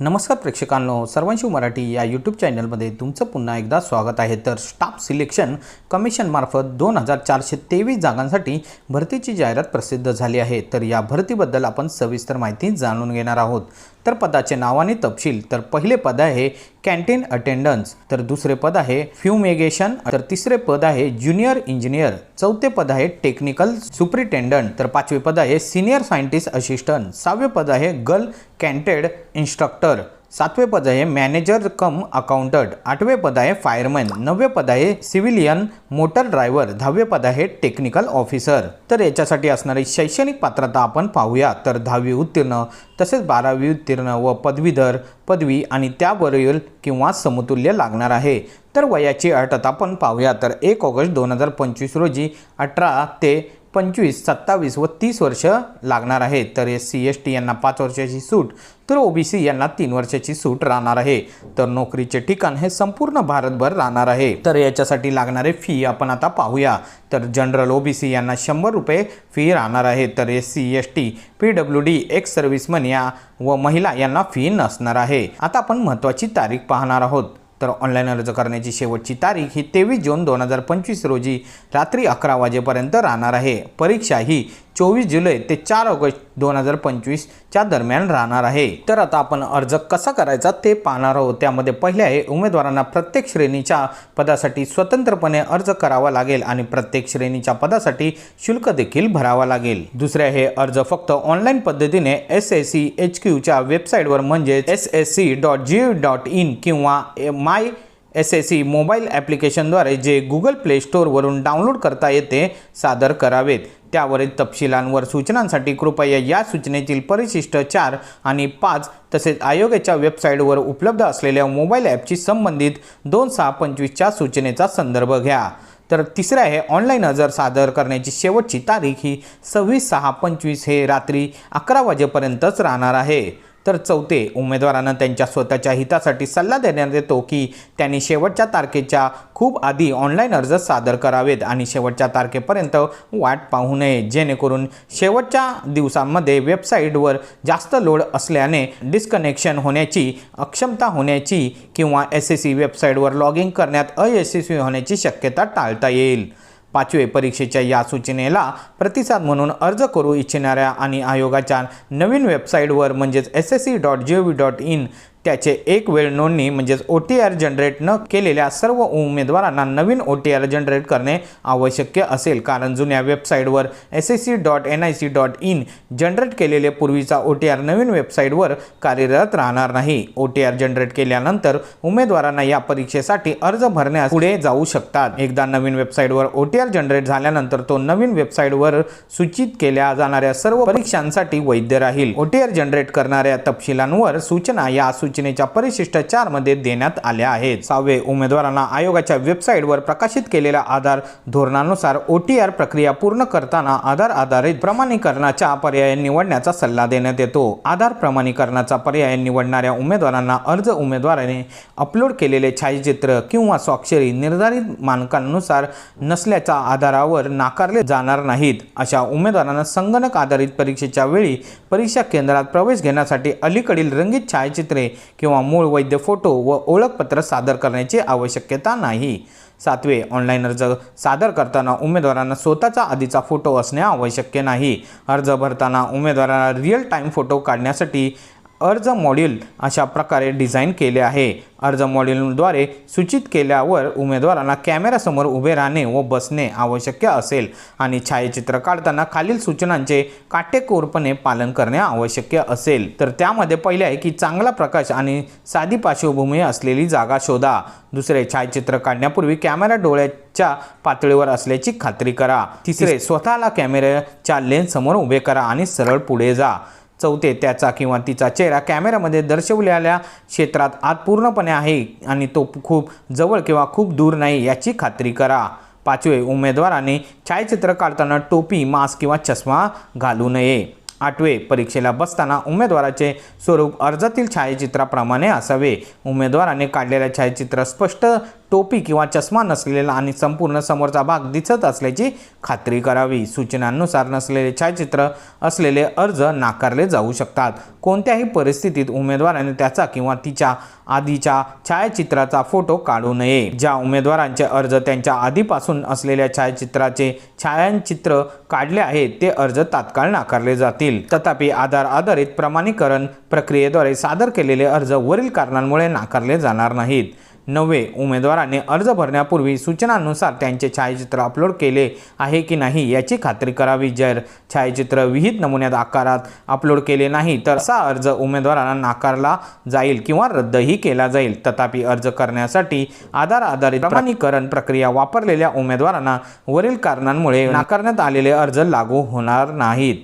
नमस्कार प्रेक्षकांनो सर्वांशिव मराठी या यूट्यूब चॅनलमध्ये तुमचं पुन्हा एकदा स्वागत आहे. तर स्टाफ सिलेक्शन कमिशनमार्फत दोन हजार चारशे तेवीस जागांसाठी भरतीची जाहिरात प्रसिद्ध झाली आहे. तर या भरतीबद्दल आपण सविस्तर माहिती जाणून घेणार आहोत. तर पदाचे नाव आणि तपशील. तर पहिले पद आहे कॅन्टीन अटेंडन्स. तर दुसरे पद आहे फ्युमेगेशन. तर तिसरे पद आहे ज्युनियर इंजिनियर. चौथे पद आहे टेक्निकल सुप्रिटेंडंट. तर पाचवे पद आहे सिनियर सायंटिस्ट असिस्टंट. सहावे पद आहे गर्ल कॅन्टेड इन्स्ट्रक्टर. सातवे पद आहे मॅनेजर कम अकाउंटंट. आठवे पद आहे फायरमॅन. नववे पद आहे सिव्हिलियन मोटर ड्रायव्हर. दहावे पद आहे टेक्निकल ऑफिसर. तर याच्यासाठी असणारी शैक्षणिक पात्रता आपण पाहूया. तर दहावी उत्तीर्ण तसेच बारावी उत्तीर्ण व पदवीधर पदवी आणि त्यावरील किंवा समतुल्य लागणार आहे. तर वयाची अट आता आपण पाहूया. तर एक ऑगस्ट दोन हजार पंचवीस रोजी अठरा ते पंचवीस सत्तावीस व तीस वर्ष लागणार आहे. तर एस सी एस टी यांना पाच वर्षाची सूट तर ओ बी सी यांना तीन वर्षाची सूट राहणार आहे. तर नोकरीचे ठिकाण हे संपूर्ण भारतभर राहणार आहे. तर याच्यासाठी लागणारे फी आपण आता पाहूया. तर जनरल ओ बी सी यांना शंभर रुपये फी राहणार आहे. तर S C S T P W D ex serviceman या व महिला यांना फी नसणार आहे. आता आपण महत्त्वाची तारीख पाहणार आहोत. तर ऑनलाईन अर्ज करण्याची शेवटची तारीख ही तेवीस जून दोन हजार पंचवीस रोजी रात्री अकरा वाजेपर्यंत राहणार आहे. परीक्षा ही चोवीस जुलै ते चार ऑगस्ट दोन हजार पंचवीसच्या दरम्यान राहणार आहे. तर आता आपण अर्ज कसा करायचा ते पाहणार आहोत. त्यामध्ये पहिले आहे उमेदवारांना प्रत्येक श्रेणीच्या पदासाठी स्वतंत्रपणे अर्ज करावा लागेल आणि प्रत्येक श्रेणीच्या पदासाठी शुल्क देखील भरावा लागेल. दुसरे आहे अर्ज फक्त ऑनलाईन पद्धतीने एस एस सी एच क्यूच्या वेबसाईटवर म्हणजे S S C dot G dot in किंवा my S S C mobile ॲप्लिकेशनद्वारे जे गुगल प्ले स्टोरवरून डाउनलोड करता येते सादर करावेत. त्यावरील तपशिलांवर सूचनांसाठी कृपया या सूचनेतील परिशिष्ट चार आणि पाच तसेच आयोगाच्या वेबसाईटवर उपलब्ध असलेल्या मोबाईल ॲपची संबंधित दोन सहा पंचवीसच्या सूचनेचा संदर्भ घ्या. तर तिसरं आहे ऑनलाईन अर्ज सादर करण्याची शेवटची तारीख ही सव्वीस सहा पंचवीस हे रात्री अकरा वाजेपर्यंतच राहणार आहे. तर चौथे उमेदवारांना त्यांच्या स्वतःच्या हितासाठी सल्ला देण्यात येतो की त्यांनी शेवटच्या तारखेच्या खूप आधी ऑनलाईन अर्ज सादर करावेत आणि शेवटच्या तारखेपर्यंत वाट पाहू नये. जेणेकरून शेवटच्या दिवसांमध्ये वेबसाईटवर जास्त लोड असल्याने डिस्कनेक्शन होण्याची अक्षमता होण्याची किंवा एस एस सी वेबसाईटवर लॉग इन करण्यात अयशस्वी होण्याची शक्यता टाळता येईल. पाचवे परीक्षेच्या या सूचनेला प्रतिसाद म्हणून अर्ज करू इच्छिणाऱ्या आणि आयोगाच्या नवीन वेबसाईटवर म्हणजेच S S C dot G O V dot in त्याचे एक वेळ नोंदणी म्हणजेच ओ टी आर जनरेट न केलेल्या सर्व उमेदवारांना नवीन ओ टी आर जनरेट करणे आवश्यक असेल. कारण जुन्या वेबसाईटवर S S C dot N I C dot in generate केलेले पूर्वीचा ओ टी आर नवीन वेबसाईटवर कार्यरत राहणार नाही. ओ टी आर जनरेट केल्यानंतर उमेदवारांना या परीक्षेसाठी अर्ज भरण्यास पुढे जाऊ शकतात. एकदा नवीन वेबसाईटवर ओ टी आर जनरेट झाल्यानंतर तो नवीन वेबसाईटवर सूचित केल्या जाणाऱ्या सर्व परीक्षांसाठी वैध राहील. ओ टी आर जनरेट करणाऱ्या तपशिलांवर सूचना या सूचनेच्या परिशिष्ट चारमध्ये देण्यात आल्या आहेत. सहावे उमेदवारांना आयोगाच्या वेबसाईटवर प्रकाशित केलेल्या आधार धोरणानुसार ओ टी आर प्रक्रिया पूर्ण करताना आधार आधारित प्रमाणीकरणाचा पर्याय निवडण्याचा सल्ला देण्यात येतो. आधार प्रमाणीकरणाचा पर्याय निवडणाऱ्या उमेदवारांना अर्ज उमेदवाराने अपलोड केलेले छायाचित्र किंवा स्वाक्षरी निर्धारित मानकांनुसार नसल्याच्या आधारावर नाकारले जाणार नाहीत. अशा उमेदवारांना संगणक आधारित परीक्षेच्या वेळी परीक्षा केंद्रात प्रवेश घेण्यासाठी अलीकडील रंगीत छायाचित्रे किंवा मूळ वैद्य फोटो व ओळखपत्र सादर करण्याची आवश्यकता नाही. सातवे ऑनलाईन अर्ज सादर करताना उमेदवारांना स्वतःचा आधीचा फोटो असणे आवश्यक नाही. अर्ज भरताना उमेदवारांना रिअल टाईम फोटो काढण्यासाठी अर्ज मॉड्यूल अशा प्रकारे डिझाईन केले आहे. अर्ज मॉड्यूलद्वारे सूचित केल्यावर उमेदवारांना कॅमेऱ्यासमोर उभे राहणे व बसणे आवश्यक असेल आणि छायाचित्र काढताना खालील सूचनांचे काटेकोरपणे पालन करणे आवश्यक असेल. तर त्यामध्ये पहिले आहे की चांगला प्रकाश आणि साधी पार्श्वभूमी असलेली जागा शोधा. दुसरे छायाचित्र काढण्यापूर्वी कॅमेरा डोळ्याच्या पातळीवर असल्याची खात्री करा. तिसरे स्वतःला कॅमेऱ्याच्या लेन्ससमोर उभे करा आणि सरळ पुढे जा. चौथे त्याचा किंवा तिचा चेहरा कॅमेऱ्यामध्ये दर्शवलेल्या क्षेत्रात आत पूर्णपणे आहे आणि तो खूप जवळ किंवा खूप दूर नाही याची खात्री करा. पाचवे उमेदवाराने छायाचित्र काढताना टोपी मास्क किंवा चष्मा घालू नये. आठवे परीक्षेला बसताना उमेदवाराचे स्वरूप अर्जातील छायाचित्राप्रमाणे असावे. उमेदवाराने काढलेले छायाचित्र स्पष्ट टोपी किंवा चष्मा नसलेला आणि संपूर्ण समोरचा भाग दिसत असल्याची खात्री करावी. सूचनांनुसार नसलेले छायाचित्र असलेले अर्ज नाकारले जाऊ शकतात. कोणत्याही परिस्थितीत उमेदवाराने त्याचा किंवा तिच्या आधीच्या छायाचित्राचा फोटो काढू नये. ज्या उमेदवारांचे अर्ज त्यांच्या आधीपासून असलेल्या छायाचित्राचे छायाचित्र काढले आहे ते अर्ज तात्काळ नाकारले जातील. तथापि आधार आधारित प्रमाणीकरण प्रक्रियेद्वारे सादर केलेले अर्ज वरील कारणांमुळे नाकारले जाणार नाहीत. नवे उमेदवाराने अर्ज भरण्यापूर्वी सूचनांनुसार त्यांचे छायाचित्र अपलोड केले आहे की नाही याची खात्री करावी. जर छायाचित्र विहित नमुन्यात आकारात अपलोड केले नाही तर असा अर्ज उमेदवारांना नाकारला जाईल किंवा रद्दही केला जाईल. तथापि अर्ज करण्यासाठी आधार आधारित प्रमाणीकरण प्रक्रिया वापरलेल्या उमेदवारांना वरील कारणांमुळे नाकारण्यात आलेले अर्ज लागू होणार नाहीत.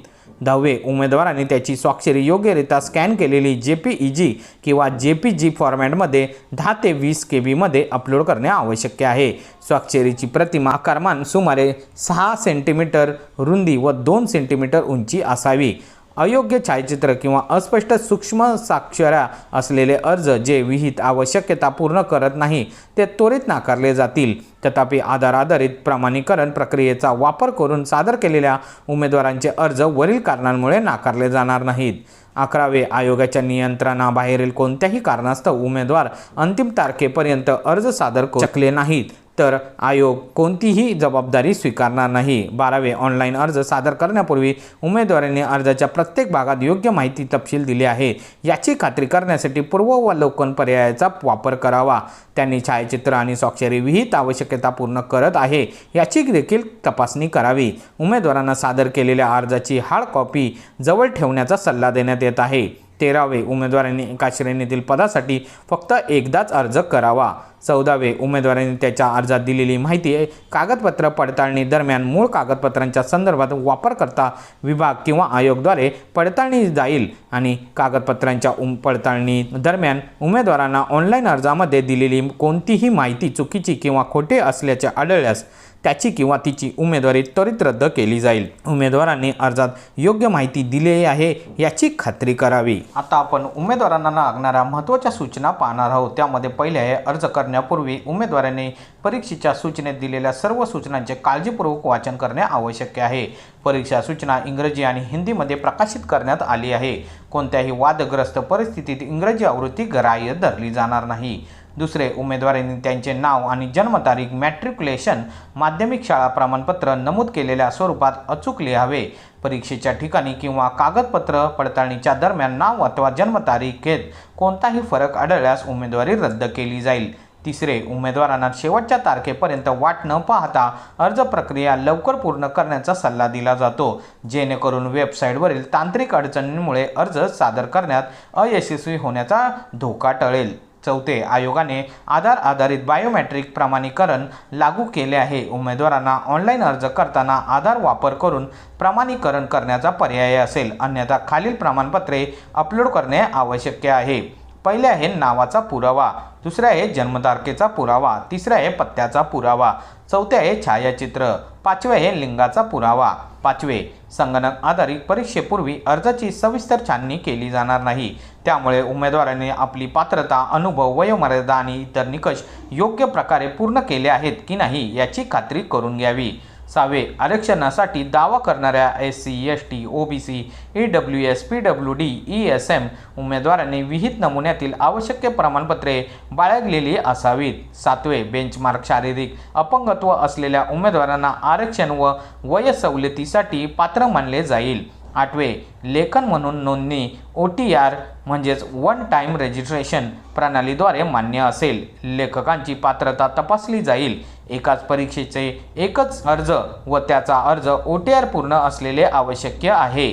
दहावे उमेदवाराने त्याची स्वाक्षरी योग्यरित्या स्कॅन केलेली जे पी ई जी किंवा जे पी जी फॉर्मॅटमध्ये दहा ते वीस के बीमध्ये अपलोड करणे आवश्यक आहे. स्वाक्षरीची प्रतिमा आकारमान सुमारे सहा सेंटीमीटर रुंदी व दोन सेंटीमीटर उंची असावी. अयोग्य छायाचित्र किंवा अस्पष्ट सूक्ष्म साक्षऱ्या असलेले अर्ज जे विहित आवश्यकता पूर्ण करत नाही ते त्वरित नाकारले जातील. तथापि आधार आधारित प्रमाणीकरण प्रक्रियेचा वापर करून सादर केलेल्या उमेदवारांचे अर्ज वरील कारणांमुळे नाकारले जाणार नाहीत. अकरावे आयोगाच्या नियंत्रणाबाहेरील कोणत्याही कारणास्तव उमेदवार अंतिम तारखेपर्यंत अर्ज सादर करू शकले नाहीत. तर आयोग कोणतीही जबाबदारी स्वीकारणार नाही. बारावे ऑनलाईन अर्ज सादर करण्यापूर्वी उमेदवारांनी अर्जाच्या प्रत्येक भागात योग्य माहिती तपशील दिली आहे. याची खात्री करण्यासाठी पूर्वावलोकन पर्यायाचा वापर करावा. त्यांनी छायाचित्र आणि स्वाक्षरी विहित आवश्यकता पूर्ण करत आहे. याची देखील तपासणी करावी. उमेदवारांना सादर केलेल्या अर्जाची हार्ड कॉपी जवळ ठेवण्याचा सल्ला देण्यात येत आहे. तेरावे उमेदवारांनी एका श्रेणीतील पदासाठी फक्त एकदाच अर्ज करावा. चौदावे उमेदवारांनी त्याच्या अर्जात दिलेली माहिती कागदपत्र पडताळणी दरम्यान मूळ कागदपत्रांच्या संदर्भात वापरकर्ता विभाग किंवा आयोगद्वारे पडताळणी जाईल आणि कागदपत्रांच्या उम पडताळणी दरम्यान उमेदवारांना ऑनलाईन अर्जामध्ये दिलेली कोणतीही माहिती चुकीची किंवा खोटे असल्याचे आढळल्यास त्याची किंवा तिची उमेदवारी त्वरित रद्द केली जाईल. उमेदवारांनी अर्जात योग्य माहिती दिली आहे याची खात्री करावी. आता आपण उमेदवारांना लागणाऱ्या महत्त्वाच्या सूचना पाहणार आहोत. त्यामध्ये पहिले आहे अर्ज करण्यापूर्वी उमेदवारांनी परीक्षेच्या सूचनेत दिलेल्या सर्व सूचनांचे काळजीपूर्वक वाचन करणे आवश्यक आहे. परीक्षा सूचना इंग्रजी आणि हिंदीमध्ये प्रकाशित करण्यात आली आहे. कोणत्याही वादग्रस्त परिस्थितीत इंग्रजी आवृत्ती ग्राह्य धरली जाणार नाही. दुसरे उमेदवारांनी त्यांचे नाव आणि जन्मतारीख मॅट्रिक्युलेशन माध्यमिक शाळा प्रमाणपत्र नमूद केलेल्या स्वरूपात अचूक लिहावे. परीक्षेच्या ठिकाणी किंवा कागदपत्र पडताळणीच्या दरम्यान नाव अथवा जन्मतारीखेत कोणताही फरक आढळल्यास उमेदवारी रद्द केली जाईल. तिसरे उमेदवारांना शेवटच्या तारखेपर्यंत वाट न पाहता अर्ज प्रक्रिया लवकर पूर्ण करण्याचा सल्ला दिला जातो. जेणेकरून वेबसाईटवरील तांत्रिक अडचणींमुळे अर्ज सादर करण्यात अयशस्वी होण्याचा धोका टळेल. चौथे आयोगाने आधार आधारित बायोमॅट्रिक प्रमाणीकरण लागू केले आहे. उमेदवारांना ऑनलाईन अर्ज करताना आधार वापर करून प्रमाणीकरण करण्याचा पर्याय असेल. अन्यथा खालील प्रमाणपत्रे अपलोड करणे आवश्यक आहे. पहिले आहे नावाचा पुरावा दुसरे आहे जन्मतारखेचा पुरावा तिसरे आहे पत्त्याचा पुरावा चौथे आहे छायाचित्र पाचवे आहे लिंगाचा पुरावा. पाचवे संगणक आधारित परीक्षेपूर्वी अर्जाची सविस्तर छाननी केली जाणार नाही. त्यामुळे उमेदवाराने आपली पात्रता अनुभव वयोमर्यादा आणि इतर निकष योग्य प्रकारे पूर्ण केले आहेत की नाही याची खात्री करून घ्यावी. सहावे आरक्षणासाठी दावा करणाऱ्या S C S T O B C E W S P W D E S M उमेदवारांनी विहित नमुन्यातील आवश्यक प्रमाणपत्रे बाळगलेली असावीत. सातवे बेंचमार्क शारीरिक अपंगत्व असलेल्या उमेदवारांना आरक्षण व वय सवलतीसाठी पात्र मानले जाईल. आठवे लेखन म्हणून नोंदणी ओ टी आर म्हणजेच वन टाईम रजिस्ट्रेशन प्रणालीद्वारे मान्य असेल. लेखकांची पात्रता तपासली जाईल. एकाच परीक्षेचे एकच अर्ज व त्याचा अर्ज ओ टी आर पूर्ण असलेले आवश्यक आहे.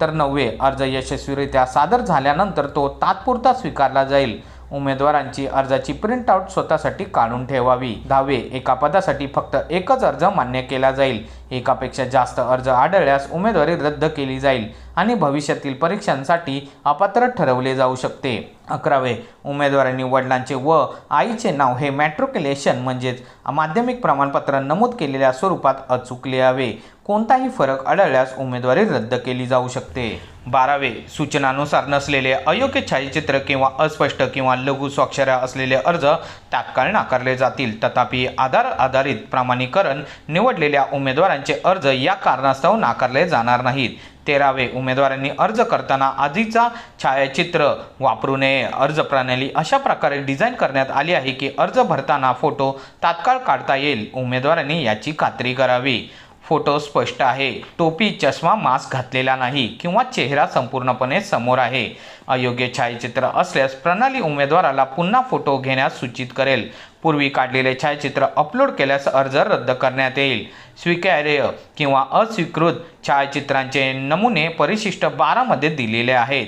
तर नववे अर्ज यशस्वीरित्या सादर झाल्यानंतर तो तात्पुरता स्वीकारला जाईल. उमेदवारांची अर्जाची प्रिंटआउट स्वतःसाठी काढून ठेवावी. दहावे एका पदासाठी फक्त एकच अर्ज मान्य केला जाईल. एकापेक्षा जास्त अर्ज आढळल्यास उमेदवारी रद्द केली जाईल आणि भविष्यातील परीक्षांसाठी अपात्र ठरवले जाऊ शकते. अकरावे उमेदवारांनी वडिलांचे व आईचे नाव हे मॅट्रिक्युलेशन म्हणजेच माध्यमिक प्रमाणपत्र नमूद केलेल्या स्वरूपात अचूक लिहावे. कोणताही फरक आढळल्यास उमेदवारी रद्द केली जाऊ शकते. बारावे सूचनानुसार नसलेले अयोग्य छायाचित्र किंवा अस्पष्ट किंवा लघु स्वाक्षऱ्या असलेले अर्ज तात्काळ नाकारले जातील. तथापि आधार आधारित प्रमाणीकरण निवडलेल्या उमेदवारांचे अर्ज या कारणास्तव नाकारले जाणार नाहीत. तेरावे उमेदवारांनी अर्ज करताना आधीचा छायाचित्र वापरू नये. अर्ज प्रणाली अशा प्रकारे डिझाईन करण्यात आली आहे की अर्ज भरताना फोटो तात्काळ काढता येईल. उमेदवारांनी याची खात्री करावी. फोटो स्पष्ट आहे. टोपी चष्मा मास्क घातलेला नाही किंवा चेहरा संपूर्णपणे समोर आहे. अयोग्य छायाचित्र असल्यास प्रणाली उमेदवाराला पुन्हा फोटो घेण्यास सूचित करेल. पूर्वी काढलेले छायाचित्र अपलोड केल्यास अर्ज रद्द करण्यात येईल. स्वीकार्य किंवा अस्वीकृत छायाचित्रांचे नमुने परिशिष्ट बारामध्ये दिलेले आहेत.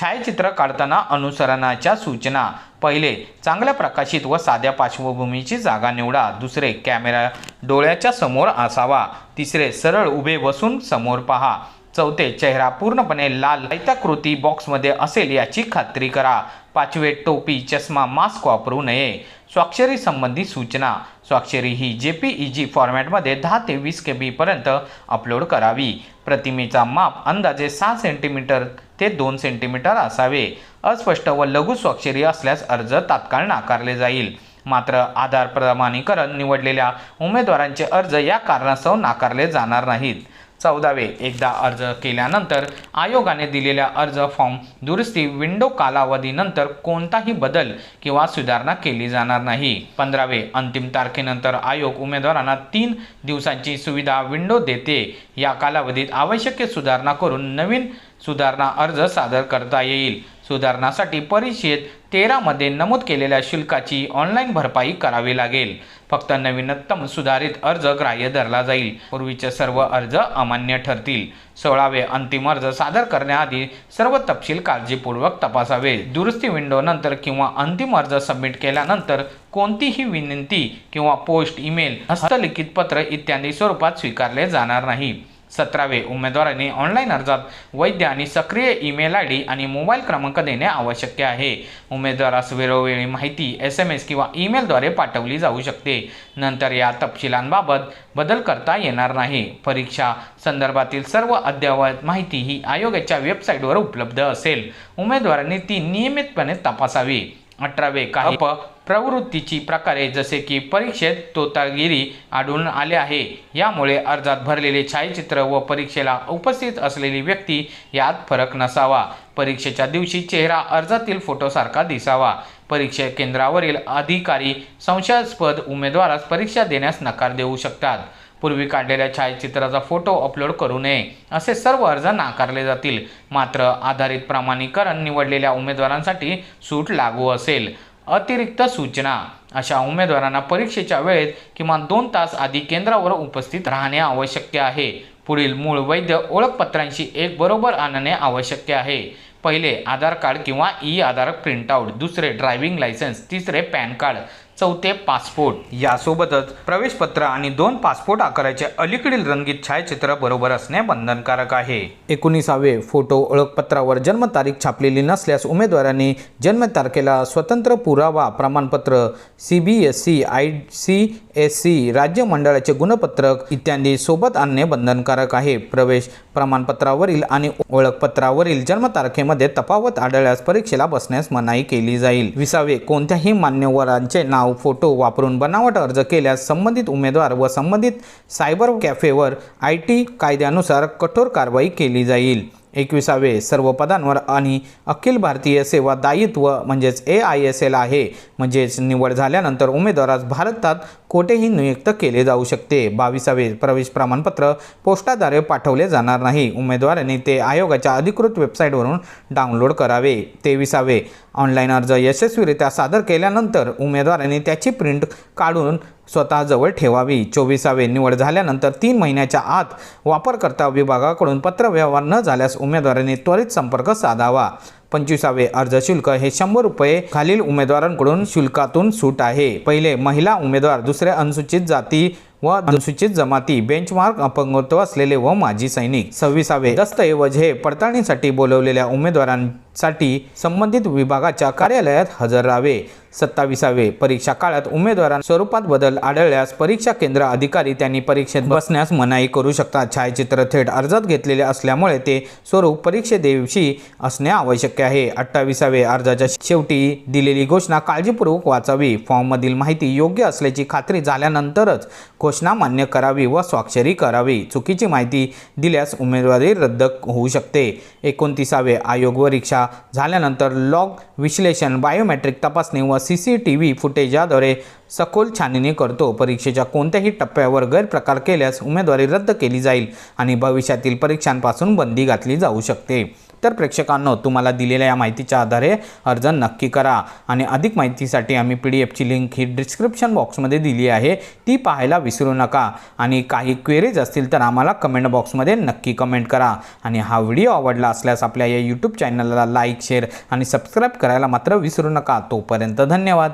छायाचित्र काढताना अनुसरणाच्या सूचना. पहिले चांगल्या प्रकाशित व साध्या पार्श्वभूमीची जागा निवडा. दुसरे कॅमेरा डोळ्याच्या समोर असावा. तिसरे सरळ उभे बसून समोर पहा. चौथे चेहरा पूर्णपणे लाल. आयताकृती बॉक्समध्ये असेल याची खात्री करा. पाचवे टोपी चष्मा मास्क वापरू नये. स्वाक्षरी संबंधी सूचना. स्वाक्षरी ही जे पी ई जी फॉर्मॅटमध्ये दहा ते वीस के बीपर्यंत अपलोड करावी. प्रतिमेचा माप अंदाजे सहा सेंटीमीटर ते दोन सेंटीमीटर असावे. अस्पष्ट व लघु स्वाक्षरी असल्यास अर्ज तात्काळ नाकारले जाईल. मात्र आधार प्रमाणीकरण निवडलेल्या उमेदवारांचे अर्ज या कारणास्तव नाकारले जाणार नाहीत. चौदावे एकदा अर्ज केल्यानंतर आयोगाने दिलेल्या अर्ज फॉर्म दुरुस्ती विंडो कालावधीनंतर कोणताही बदल किंवा सुधारणा केली जाणार नाही. पंधरावे अंतिम तारखेनंतर आयोग उमेदवारांना तीन दिवसांची सुविधा विंडो देते. या कालावधीत आवश्यक सुधारणा करून नवीन सुधारणा अर्ज सादर करता येईल. सुधारणासाठी परिषद तेरामध्ये नमूद केलेल्या शुल्काची ऑनलाईन भरपाई करावी लागेल. फक्त नवीनतम सुधारित अर्ज ग्राह्य धरला जाईल. पूर्वीचे सर्व अर्ज अमान्य ठरतील. सोळावे अंतिम अर्ज सादर करण्याआधी सर्व तपशील काळजीपूर्वक तपासावे. दुरुस्ती विंडो नंतर किंवा अंतिम अर्ज सबमिट केल्यानंतर कोणतीही विनंती किंवा पोस्ट ईमेल हस्तलिखित पत्र इत्यादी स्वरूपात स्वीकारले जाणार नाही. सतरावे उमेदवारांनी ऑनलाईन अर्जात वैद्य आणि सक्रिय ईमेल आय डी आणि मोबाईल क्रमांक देणे आवश्यक आहे. उमेदवारास वेळोवेळी माहिती एस एम एस किंवा ईमेलद्वारे पाठवली जाऊ शकते. नंतर या तपशिलांबाबत बदल करता येणार नाही. परीक्षा संदर्भातील सर्व अद्ययावत माहिती ही आयोगाच्या वेबसाईटवर उपलब्ध असेल. उमेदवारांनी ती नियमितपणे तपासावी. अठरावे काही प्रवृत्तीची प्रकारे जसे की परीक्षेत तोतागिरी आढळून आले आहे. यामुळे अर्जात भरलेले छायाचित्र व परीक्षेला उपस्थित असलेली व्यक्ती यात फरक नसावा. परीक्षेच्या दिवशी चेहरा अर्जातील फोटोसारखा दिसावा. परीक्षा केंद्रावरील अधिकारी संशयास्पद उमेदवारास परीक्षा देण्यास नकार देऊ शकतात. पूर्वी काढलेल्या छायाचित्राचा फोटो अपलोड करू नये असे सर्व अर्ज नाकारले जातील. मात्र आधारित प्रमाणीकरण निवडलेल्या उमेदवारांसाठी सूट लागू असेल. अतिरिक्त सूचना. अशा उमेदवारांना परीक्षेच्या वेळेत किमान दोन तास आधी केंद्रावर उपस्थित राहणे आवश्यक आहे. पुढील मूळ वैध ओळखपत्रांशी एक बरोबर आणणे आवश्यक आहे. पहिले आधार कार्ड किंवा ई आधार प्रिंटआउट दुसरे ड्रायव्हिंग लायसन्स तिसरे पॅन कार्ड. चौथे पासपोर्ट. यासोबतच प्रवेशपत्र आणि दोन पासपोर्ट आकाराचे अलीकडील रंगीत छायाचित्र बरोबर असणे बंधनकारक आहे. एकोणीसावे फोटो ओळखपत्रावर जन्मतारीख छापलेली नसल्यास उमेदवारांनी जन्मतारखेला स्वतंत्र पुरावा प्रमाणपत्र C B S C I C S C राज्य मंडळाचे गुणपत्रक इत्यादी सोबत आणणे बंधनकारक आहे. प्रवेश प्रमाणपत्रावरील आणि ओळखपत्रावरील जन्मतारखेमध्ये तफावत आढळल्यास परीक्षेला बसण्यास मनाई केली जाईल. विसावे कोणत्याही मान्यवरांचे नाव फोटो वापरून बनावट अर्ज केल्यास संबंधित उमेदवार व संबंधित सायबर कॅफेवर आय टी कायद्यानुसार कठोर कारवाई केली जाईल. एकविसावे सर्व पदांवर आणि अखिल भारतीय सेवा दायित्व म्हणजेच ए आय एस एल आहे. म्हणजेच निवड झाल्यानंतर उमेदवारास भारतात कोठेही नियुक्त केले जाऊ शकते. बावीसावे प्रवेश प्रमाणपत्र पोस्टाद्वारे पाठवले जाणार नाही. उमेदवाराने ते आयोगाच्या अधिकृत वेबसाईटवरून डाउनलोड करावे. तेविसावे ऑनलाईन अर्ज यशस्वीरित्या सादर केल्यानंतर उमेदवारांनी त्याची प्रिंट काढून स्वतःजवळ ठेवावी. चोवीसावे निवड झाल्यानंतर तीन महिन्याच्या आत वापरकर्ता विभागाकडून पत्रव्यवहार न झाल्यास उमेदवारांनी त्वरित संपर्क साधावा. पंचवीसावे अर्ज शुल्क हे शंभर रुपये खालील उमेदवारांकडून शुल्कातून सूट आहे. पहिले महिला उमेदवार दुसरे अनुसूचित जाती व अनुसूचित जमाती बेंचमार्क अपंगत्व असलेले व माजी सैनिक. सव्वीसावे दस्तऐवज हे पडताळणीसाठी बोलवलेल्या साठी संबंधित विभागाच्या कार्यालयात हजर राहावे. सत्तावीसावे परीक्षा काळात उमेदवारां स्वरूपात बदल आढळल्यास परीक्षा केंद्र अधिकारी त्यांनी परीक्षेत बसण्यास मनाई करू शकतात. छायाचित्र थेट अर्जात घेतलेले असल्यामुळे ते स्वरूप परीक्षेदिवशी असणे आवश्यक आहे. अठ्ठावीसावे अर्जाच्या शेवटी दिलेली घोषणा काळजीपूर्वक वाचावी. फॉर्ममधील माहिती योग्य असल्याची खात्री झाल्यानंतरच घोषणा मान्य करावी व स्वाक्षरी करावी. चुकीची माहिती दिल्यास उमेदवारी रद्द होऊ शकते. एकोणतीसावे आयोग व परीक्षा झाल्यानंतर लॉग विश्लेषण बायोमेट्रिक तपासणी व सी सी टी व्ही फुटेजाद्वारे सखोल छाननी करतो. परीक्षेच्या कोणत्याही टप्प्यावर गैरप्रकार केल्यास उमेदवारी रद्द केली जाईल आणि भविष्यातील परीक्षांपासून बंदी घातली जाऊ शकते. तर प्रेक्षकांनो तुम्हाला दिलेल्या या माहितीच्या आधारे अर्ज नक्की करा. आणि अधिक माहितीसाठी आम्ही पी डी एफची लिंक ही डिस्क्रिप्शन बॉक्समध्ये दिली आहे. ती पाहायला विसरू नका. आणि काही क्वेरीज असतील तर आम्हाला कमेंट बॉक्समध्ये नक्की कमेंट करा. आणि हा व्हिडिओ आवडला असल्यास आपल्या या यूट्यूब चॅनलला लाईक शेअर आणि सबस्क्राईब करायला मात्र विसरू नका. तोपर्यंत धन्यवाद.